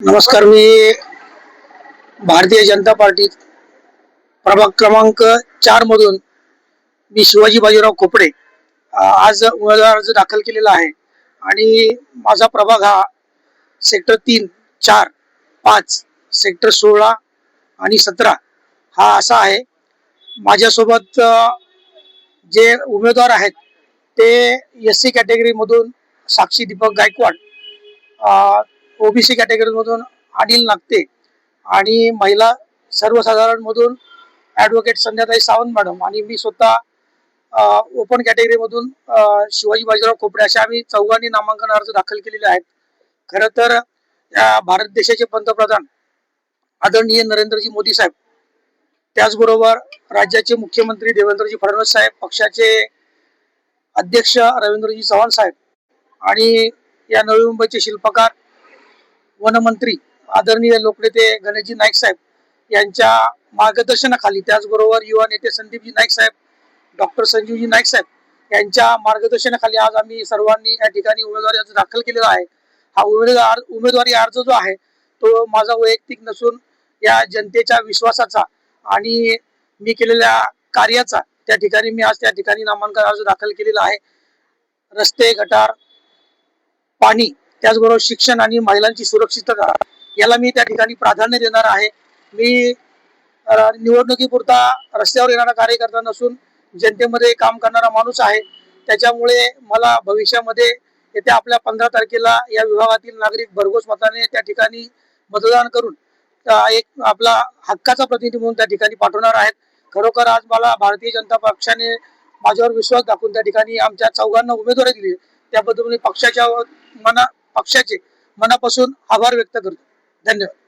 नमस्कार मी भारतीय जनता पार्टी प्रभाग क्रमांक चार मधून मी शिवाजी बाजीराव खोपडे आज उमेदवार अर्ज दाखल केलेला आहे. आणि माझा प्रभाग हा सेक्टर तीन चार पाच सेक्टर सोळा आणि सतरा हा असा आहे. माझ्यासोबत जे उमेदवार आहेत ते एस सी कॅटेगरीमधून साक्षी दीपक गायकवाड ओबीसी कॅटेगरीमधून अनिल नागते आणि महिला सर्वसाधारणमधून ॲडव्होकेट संध्याताई सावंत मॅडम आणि मी स्वतः ओपन कॅटेगरीमधून शिवाजी बाजीराव खोपडे अशा आम्ही चौघांनी नामांकन अर्ज दाखल केलेले आहेत. खरं तर या भारत देशाचे पंतप्रधान आदरणीय नरेंद्रजी मोदी साहेब त्याचबरोबर राज्याचे मुख्यमंत्री देवेंद्रजी फडणवीस साहेब पक्षाचे अध्यक्ष रवींद्रजी चव्हाण साहेब आणि या नवी मुंबईचे शिल्पकार वनमंत्री आदरणीय लोकनेते गणेशजी नाईक साहेब यांच्या मार्गदर्शनाखाली त्याचबरोबर युवा नेते संदीपजी नाईक साहेब डॉक्टर संजीवजी नाईक साहेब यांच्या मार्गदर्शनाखाली आज आम्ही सर्वांनी या ठिकाणी उमेदवारी अर्ज दाखल केलेला आहे. हा उमेदवार उमेदवारी अर्ज जो आहे तो माझा वैयक्तिक नसून या जनतेच्या विश्वासाचा आणि मी केलेल्या कार्याचा त्या ठिकाणी मी आज त्या ठिकाणी नामांकन अर्ज दाखल केलेला आहे. रस्ते गटार पाणी त्याचबरोबर शिक्षण आणि महिलांची सुरक्षितता याला मी त्या ठिकाणी प्राधान्य देणार आहे. मी निवडणुकीपुरता रस्त्यावर येणारा कार्यकर्ता नसून जनतेमध्ये काम करणारा माणूस आहे. त्याच्यामुळे मला भविष्यामध्ये येत्या आपल्या पंधरा तारखेला या विभागातील नागरिक भरघोस मताने त्या ठिकाणी मतदान करून एक आपला हक्काचा प्रतिनिधी म्हणून त्या ठिकाणी पाठवणार आहेत. खरोखर आज मला भारतीय जनता पक्षाने माझ्यावर विश्वास दाखवून त्या ठिकाणी आमच्या चौघांना उमेदवारी दिली. त्याबद्दल मी पक्षाच्या मना पक्षाचे मनापासून आभार व्यक्त करतो. धन्यवाद.